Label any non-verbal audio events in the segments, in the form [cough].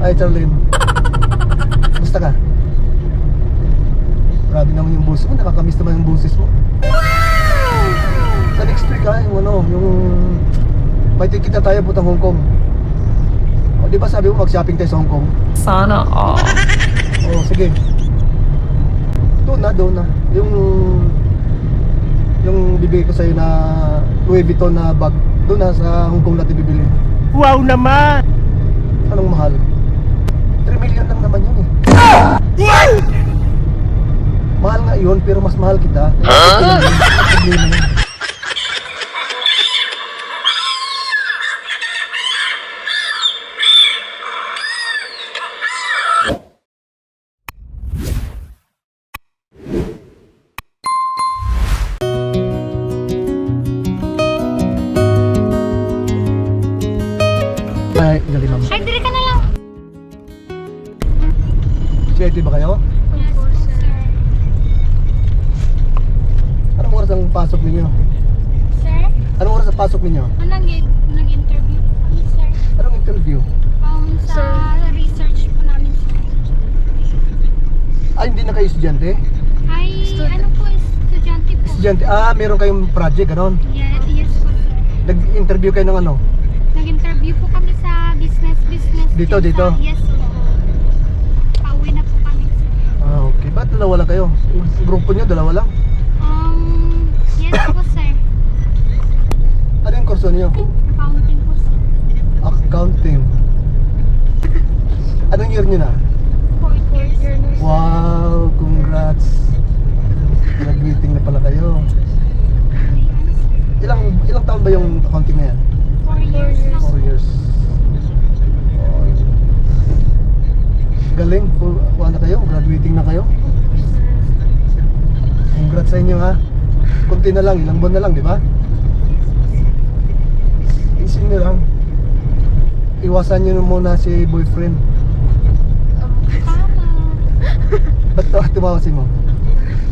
Ay, Charlene. Basta ka? Grabe naman yung boses mo. Nakakamiss naman yung boses mo. Sa next week ha, yung ano, yung... May ticket na tayo putang Hong Kong. O, di ba sabi mo mag-shopping tayo sa Hong Kong? Sana all. Oo, sige. Doon na, doon na. Yung... Yung bibigay ko sa'yo na Louis Vuitton na bag. Doon na sa Hong Kong natin bibili. Wow naman! Anong mahal? 3 million lang naman yun eh. Mahal nga yun, pero mas mahal kita. Huh? Ninyo? Anong nag-interview po kami, sir? Anong interview? Um, sa research po namin, sir. Ah, hindi na kayo estudyante? Ay, ano po, estudyante po. Estudyante, ah, meron kayong project, ganon. Yeah, yes po, sir. Nag-interview kayo ng ano? Nag-interview po kami sa business, business. Dito, din dito? Sa, yes po. Pauwi na po kami, sir. Ah, okay. Ba't dalawa lang kayo? Grupo nyo, dalawa lang? Kurso niyo? Accounting po, sir. Accounting. Anong year nyo na? Fourth year, sir. Wow, congrats. Graduating na pala kayo. Ano? Ilang ilang taon ba yung accounting na yan? Four years na. 4 years. Oh. Galing, full, na kayo, graduating na kayo. Congrats sa inyo ha. Kunti na lang, ilang buwan na lang, di ba? Isin nyo lang. Iwasan nyo muna si boyfriend. Tama. Ba't to, tumawasin mo?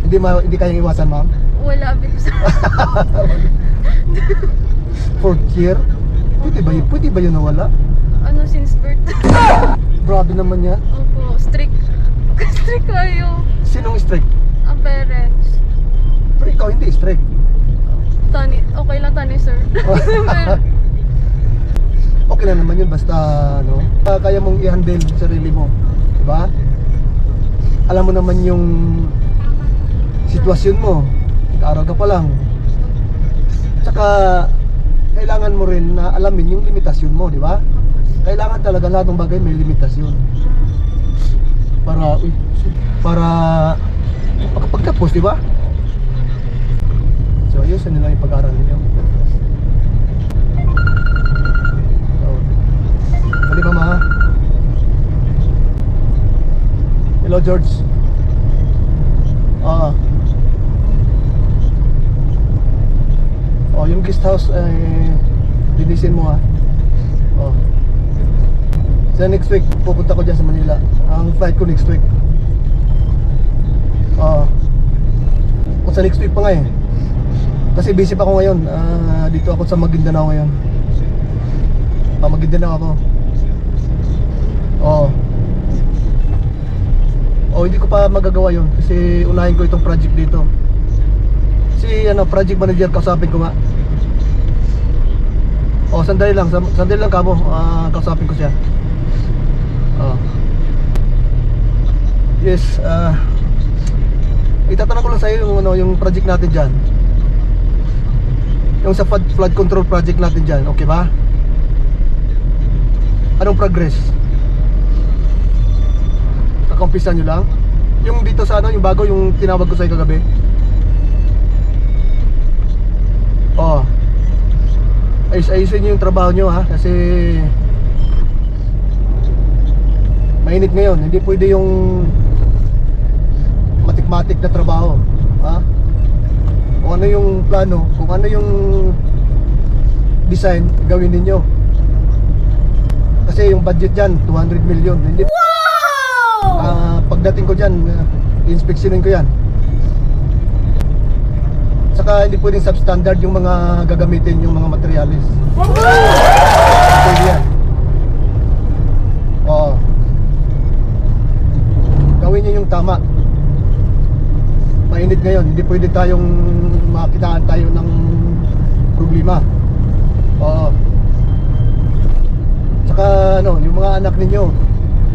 Hindi, ma hindi kayang iwasan, ma'am? Wala, babes. [laughs] Fourth year? Pwede ba yun? Pwede ba yun nawala? ano, since birth. [laughs] Grabe naman yan. Opo, strict. [laughs] strict kayo. Sinong strict? Ang parents. Pero ikaw hindi strict. Tani, okay lang tani, sir. Okay lang naman yun basta ano, kaya mong i-handle sarili mo. Diba? Alam mo naman yung sitwasyon mo. Araw ka pa lang. Tsaka kailangan mo rin na alamin yung limitasyon mo, di ba? Kailangan talaga lahat ng bagay may limitasyon. Para para makapagtapos, di ba? So, yun lang yung pag-aaral ninyo. Dali ba, ma? Hello, George. Ah. Oh, yung guest house ay linisin mo ha. Oh. Sa next week pupunta ko diyan sa Manila. Ang flight ko next week. Oh. O sa next week pa nga eh. Kasi busy pa ako ngayon. Ah, dito ako sa Maguindanao ngayon. Pa Maguindanao ako. Oh. Oh, hindi ko pa magagawa 'yon kasi unahin ko itong project dito. Si ano, project manager kausapin ko nga. Oh, sandali lang, sandali lang kamo, ah, kausapin ko siya. Oh. Yes, ah itatanong ko lang sa iyo yung ano, yung project natin diyan. Yung sa flood control project natin diyan, okay ba? Anong progress? Kakumpisan nyo lang? Yung dito sa ano, yung bago, yung tinawag ko sa'yo kagabi? Oo. Ayos, ayusin nyo yung trabaho nyo ha, kasi mainit ngayon, hindi pwede yung matik-matik na trabaho. Ha? Kung ano yung plano, kung ano yung design, gawin ninyo. Kasi yung budget dyan, 200 million. Hindi Ah, pagdating ko diyan, uh, inspeksyonin ko 'yan. Saka hindi pwedeng substandard yung mga gagamitin yung mga materials. Pwede yan. Oo. yung tama. Mainit ngayon, hindi pwede tayong makitaan tayo ng problema. Oo. Tsaka ano, yung mga anak ninyo,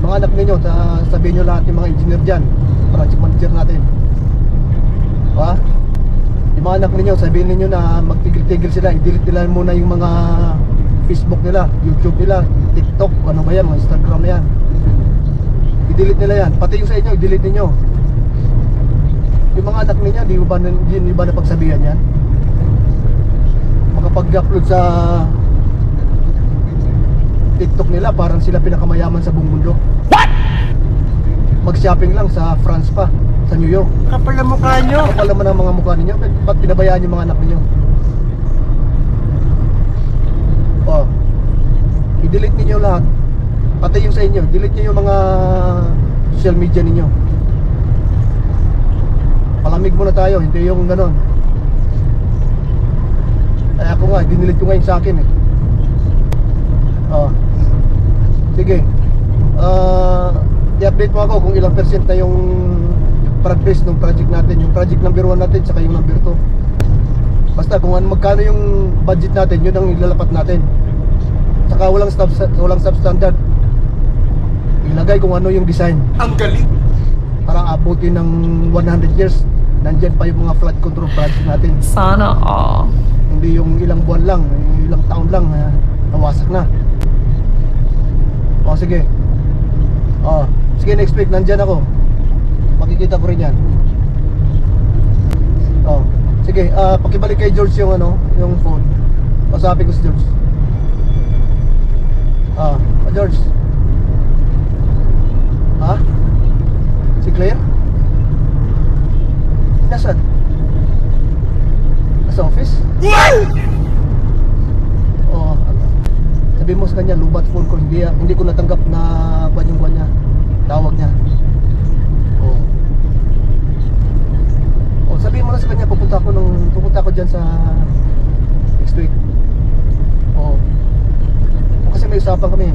mga anak ninyo, sabihin nyo lahat yung mga engineer dyan, project manager natin. Ha? Yung mga anak ninyo, sabihin ninyo na magtigil-tigil sila, i-delete nila muna yung mga Facebook nila, YouTube nila, TikTok, ano ba yan, mga Instagram na yan. I-delete nila yan. Pati yung sa inyo, i-delete ninyo. Yung mga anak ninyo, di ba, di, ba napagsabihan yan? Makapag-upload sa TikTok nila, parang sila pinakamayaman sa buong mundo. What? Mag-shopping lang sa France pa, sa New York. Kapal na mukha nyo. Kapal naman ang mga mukha ninyo, ba't- ba't pinabayaan yung mga anak ninyo? Oh, i-delete ninyo lahat. Pati yung sa inyo, delete niyo yung mga social media ninyo. Palamig muna tayo, hindi yung ganon. Ay ako nga, dinilit ko ngayon sa akin eh. Oh. Sige. Ah, i-update mo ako kung ilang percent na yung progress ng project natin, yung project number 1 natin saka yung number 2. Basta kung ano magkano yung budget natin, yun ang ilalapat natin. Saka walang sub walang substandard. Ilagay kung ano yung design Ang galing. para abutin ng 100 years. Nandyan pa yung mga flood control project natin. Sana all. Hindi yung ilang buwan lang, ilang taon lang na nawasak na. O sige. O, sige next week nandyan ako. Makikita ko rin yan. O, sige, ah pakibalik kay George yung ano, yung phone. Pasapin ko si George. Ah, ah, George. Ha? Si Claire? Nasaan? Nasa office? Oo. Sabi mo sa kanya, lubat phone ko, hindi, hindi ko natanggap na kwan yung kwan niya. Tawag niya. Oo. Oh, sabi mo na sa kanya, pupunta ako nung pupunta ako diyan sa next week. Oo. O, kasi may usapan kami.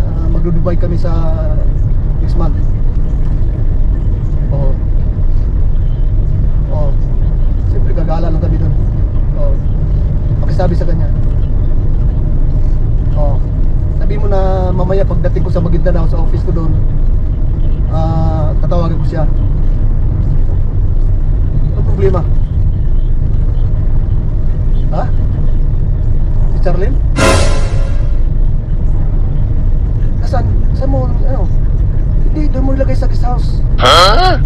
Uh, magdudubay kami sa next month. Oo. Oo. Siyempre gagala lang kami doon. Oo. Pakisabi sa kanya. Sabi mo na mamaya pagdating ko sa Maguindanao sa office ko doon, ah, tatawagan ko siya. Ano problema? Ha? Si Charlene? Nasaan? Saan mo, ano? Hindi, doon mo ilagay sa guest house. Ha?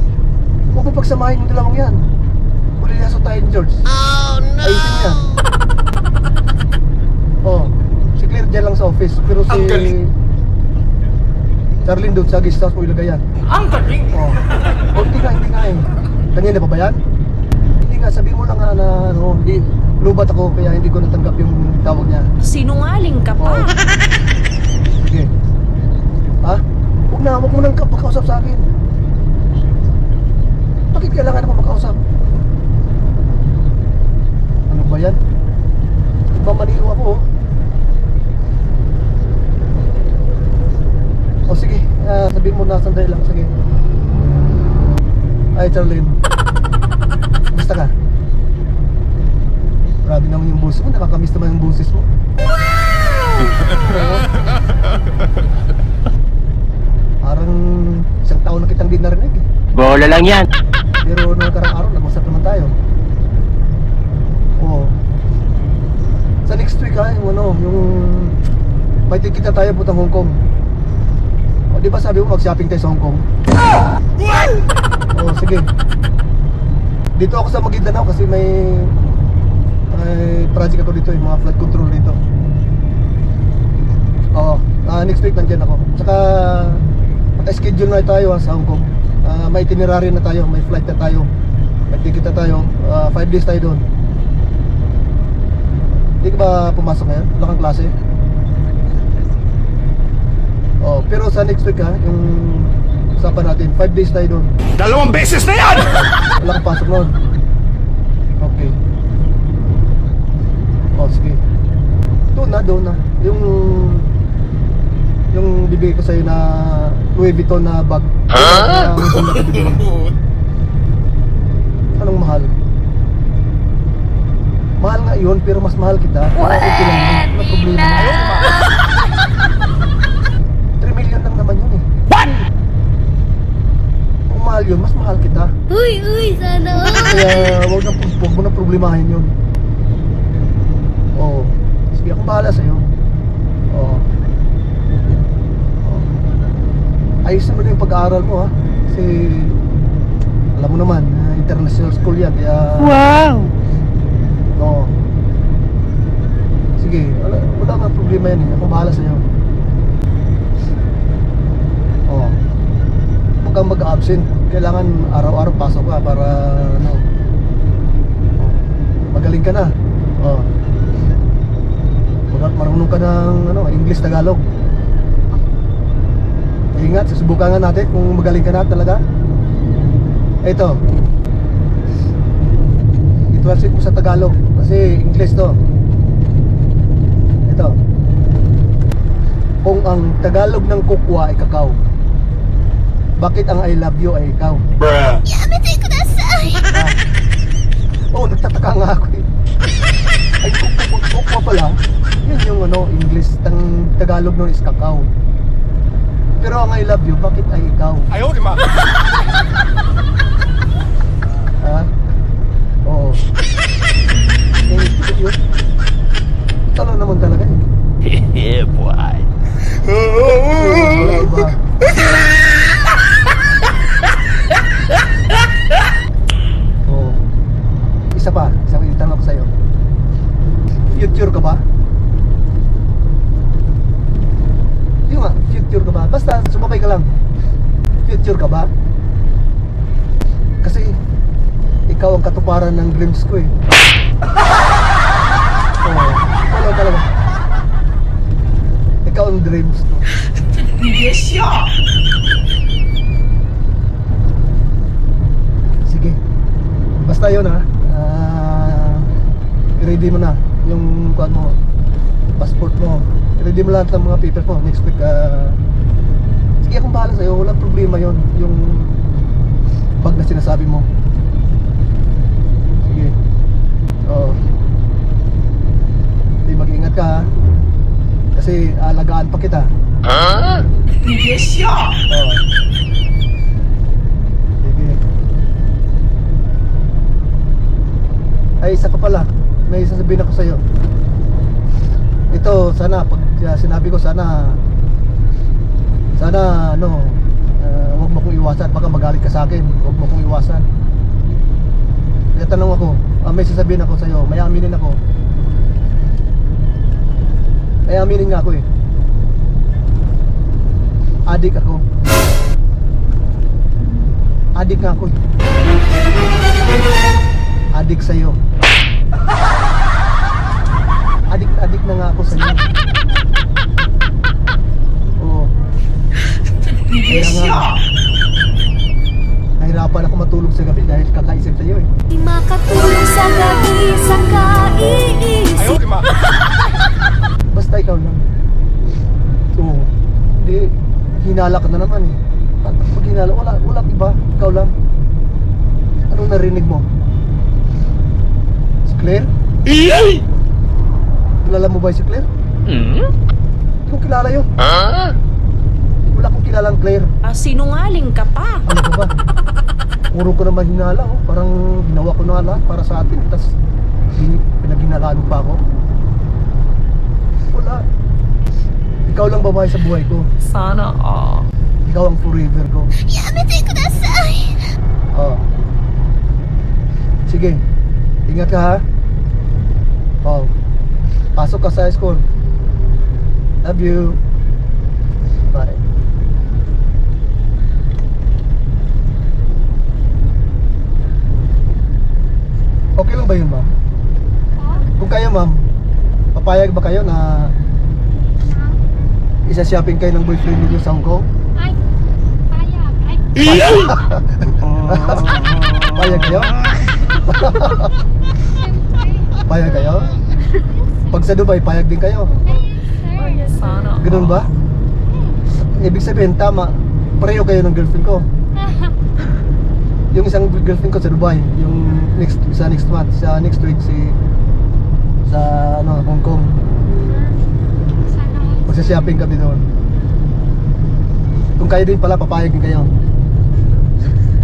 Huwag mo pagsamahin yung dalawang yan. Ulilaso tayo ni George. Oh no! Ayusin niya. Oh, si Claire dyan lang sa office. Pero si... Ang galing. Charlene doon sa guest house mo ilagay yan. Ang galing. Oh. oh, hindi nga, hindi nga eh. Kanina pa ba yan? Hindi nga, sabi mo lang nga na ano, hindi, lubat ako kaya hindi ko natanggap yung tawag niya. Sinungaling ka Oh. pa. Sige. Ha? Huwag na, huwag mo nang ka- makausap sa akin. Bakit kailangan ako makausap? Ano ba yan? Mamaliw ako oh. O sige, ah, sabihin mo na sandali lang, sige. Ay, Charlene. Basta ka. Grabe naman yung boses mo, nakakamiss naman yung boses mo. Parang isang taon na kitang di narinig eh. Bola lang yan. Pero nung karang araw, nag-usap naman tayo. Oo. Sa next week ha, yung ano, yung may tikita tayo putang Hong Kong. O di ba sabi mo mag-shopping tayo sa Hong Kong? Oo, sige. Dito ako sa Maguindanao kasi may may project ako dito, yung mga flood control dito. Oo, ah, next week nandyan ako. Tsaka naka-schedule na tayo ha, sa Hong Kong. Ah, may itinerary na tayo, may flight na tayo. May ticket na tayo. 5 days tayo doon. Hindi ka ba pumasok ngayon? Wala kang klase? Oh, pero sa next week ha, yung usapan natin, 5 days tayo doon. Dalawang beses na yan! [laughs] Wala kang pasok noon. Okay. Oh, sige. Doon na, doon na. Yung Yung bibigay ko sa'yo na Louis Vuitton na bag. Huh? Anong mahal? Mahal nga yun, pero mas mahal kita. Wala problema. 3 million lang naman yun eh. What? Kung mahal yun, mas mahal kita. Uy, uy, sana all. Kaya wag, na, wag mo na problemahin yun. Oo. Sige, akong bahala sa'yo. Oo. Oo. Ayusin mo na yung pag-aaral mo ha. Kasi alam mo naman, international school yan. Kaya... Wow! Oo. Sige, wala, wala problema yan eh. Akong bahala sa'yo. Oo. Huwag mag-absent. Kailangan araw-araw pasok ka para ano. Magaling ka na. Oo. Mar- Marunong ka ng ano, English, Tagalog. Ingat, susubukan nga natin kung magaling ka na talaga. Ito. I-translate mo sa Tagalog kasi English to. Ito. Kung ang Tagalog ng kukwa ay kakao, bakit ang I love you ay ikaw? Bruh. Yamete kudasai. Oo, oh, nagtataka nga ako eh. Ay, kukwa, pala. Yun yung ano, English. Ang Tagalog nun is kakao. Pero ang I love you, bakit ay ikaw? Ayaw, di ma. Ha? Oo. Eh, ito yun. Talo naman talaga eh. [laughs] yeah, boy. Wala iba. Oo. Isa pa, isa pa yung tanong ko sa'yo. Future ka ba? Hindi nga, future ka ba? Basta sumabay ka lang. Future ka ba? Kasi ikaw ang katuparan ng dreams ko eh. [laughs] Oo. Wala talaga. Ikaw ang dreams ko. Sige. Basta yun ha. Ah, i-ready mo na yung kuan mo. Passport mo. I-ready mo lahat ng mga papers mo. Next week. ah, sige akong bahala sa'yo. Walang problema yon Yung bag na sinasabi mo. Sige. Oo. Hindi mag-ingat ka ha. Kasi alagaan pa kita. Huh? Oo. Sige. Ay, isa ka pala. May sasabihin ako sa'yo. Ito, sana, pag uh, sinabi ko, sana, sana, ano, uh, huwag mo kong iwasan. Baka magalit ka sa akin. Huwag mo kong iwasan. Kaya tanong ako, ah, may sasabihin ako sa'yo. May aminin ako. May aminin nga ako eh. Adik ako. Adik nga ako eh. Adik sa'yo. Adik na nga ako sa'yo. Oo. Kaya nga. Nahirapan ako matulog sa gabi dahil kakaisip sa'yo eh. Di makatulog sa gabi sa kaiisip. Ayaw, ma. [laughs] Basta ikaw lang. Oo. Hindi, hinala ka na naman eh. Pag pag hinala, wala, wala iba. Ikaw lang. Anong narinig mo? Si Claire? Kilala mo ba si Claire? Hmm? Hindi ko kilala yun. Huh? Wala akong kilalang Claire. Ah, sinungaling ka pa. Ano ko ba? Puro ko naman hinala oh. Parang ginawa ko na lahat para sa atin. Tapos pinaghinalaan pa ako. Wala. Ikaw lang babae sa buhay ko. Sana all. Ikaw ang forever ko. Yamete kudasai. Oo. Sige. Ingat ka ha. Pasok ka sa school. Love you. Bye. Okay lang ba yun, ma'am? Kung kayo, ma'am, papayag ba kayo na isa shopping kayo ng boyfriend niyo sa Hong Kong? Ay, payag. Ay, [laughs] Payag kayo? [laughs] siyempre. Payag kayo? Pag sa Dubai, payag din kayo. Ay, sir. Sana. Ganun ba? Ibig sabihin, tama. Pareho kayo ng girlfriend ko. [laughs] Yung isang girlfriend ko sa Dubai, yung next sa next month, sa next week si sa ano, Hong Kong. Magsa-shopping kami doon. Kung kayo din pala, papayag din kayo.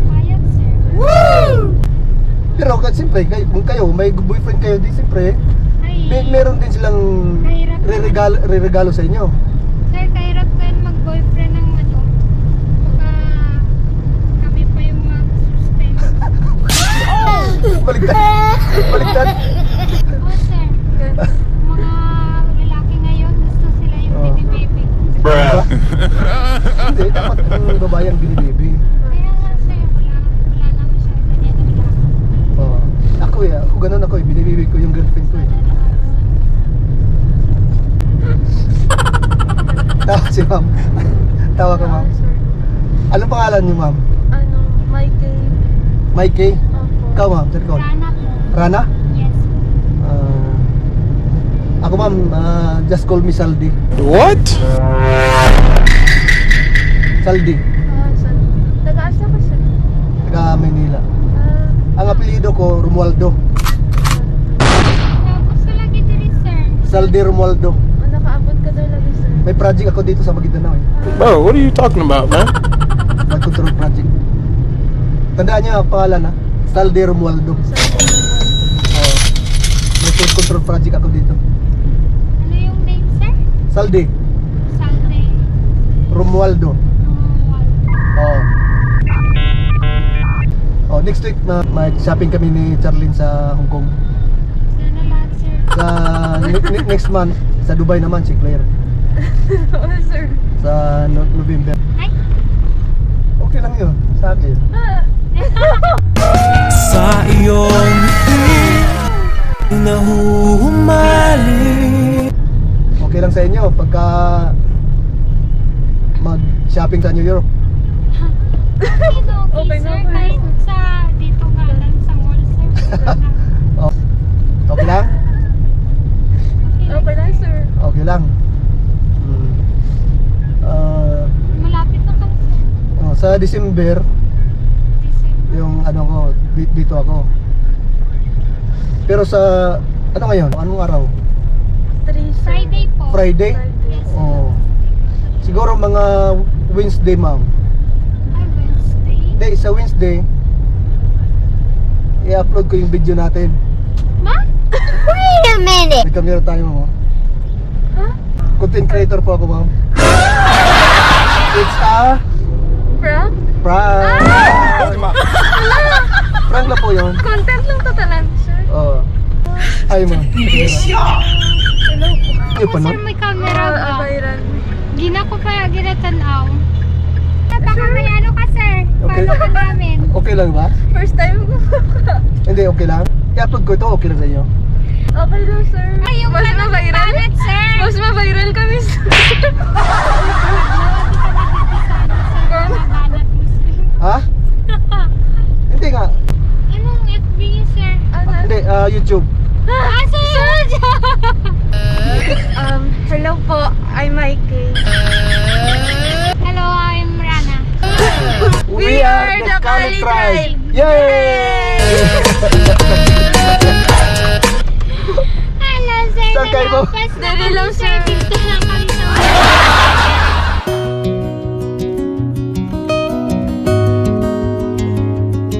Payag, sir. Pero kasi siyempre, kayo, kung kayo, may boyfriend kayo, di siyempre, may, meron din silang re-regalo, re-regalo sa inyo. sir, kahirap ko yun mag-boyfriend ng ano. Baka kami pa yung mag-sustain. Baligtad. Baligtad. Oo, sir. Mga lalaki ngayon, gusto sila yung Oo. baby-baby. Bruh. Hindi, dapat ang babae ang binibibi. Kaya nga, sir, wala, wala na masyado niya ng lalaki. Oo. Ako eh, ako ganun ako eh, binibibi ko yung girlfriend ko eh. Tawa si ma'am. Tawa ka ma'am. Ah, sir. Anong pangalan niyo ma'am? Ano, Mikey. Mikey? Opo. Ikaw ma'am, ko. Rana po. Rana? Yes. Ah, ako ma'am, ah, just call me Saldi. What? Saldi, Ah, saan? Taga-asa ka, sir? taga Maynila. Ah, Ang apelyido ko, Romualdo. Tapos ka lagi diri, sir. Saldi Romualdo. ah, nakaabot ka daw lagi, sir. May project ako dito sa Maguindanao eh. Bro, what are you talking about, man? Flood control project. Tandaan niyo ang pangalan ha? Saldi Romualdo. Oo. May flood control project ako dito. Ano yung name, sir? Saldi Salte. Romualdo. Romuald. Oo. Oh, next week na mag-shopping kami ni Charlene sa Hong Kong. Sana lahat, sir. Sa ne- ne- [laughs] next month sa Dubai naman si Claire Oo, sir. sa no- November. Ay! Okay lang 'yun sa akin. Ah, Sa iyong ngiti nahuhumali Okay lang sa inyo pagka mag-shopping sa New York. [laughs] Okay na, okay, Okay sir. okay. Kahit sa dito nga lang sa mall, sir. Okay. [laughs] Oh. Okay lang? okay lang, sir. Okay lang. Hmm. Ah, Malapit na kami, sir. oh, sa December. yung ano ko, di- dito ako. Pero sa ano ngayon? Anong araw? Friday po. Friday? Friday. Yes. Oh. Siguro mga Wednesday, ma'am. Ay, Wednesday. Hindi, sa Wednesday, i-upload ko yung video natin. Ma? [laughs] Wait a minute! May camera tayo, ma'am. oh. Huh? Content creator po ako, ma'am. [laughs] It's a Prank? prank. Prank na po yun. Content lang to tanan, sir. Oo. Ay, ma'am. Hello po. Ano pa, Sir, may camera ba? abayran. Gina ko pa ginatanaw. Baka may ano ka, sir. Okay. Paano ka namin? Okay lang ba? First time ko. [laughs] Hindi, okay lang. I-upload ko ito, okay lang sa inyo. okay lang, sir. Ay, yung Mas sir. Mas mabiral kami, sir. [laughs] Yay! Hello, sir. Saan kayo po? Kami, lang, sir.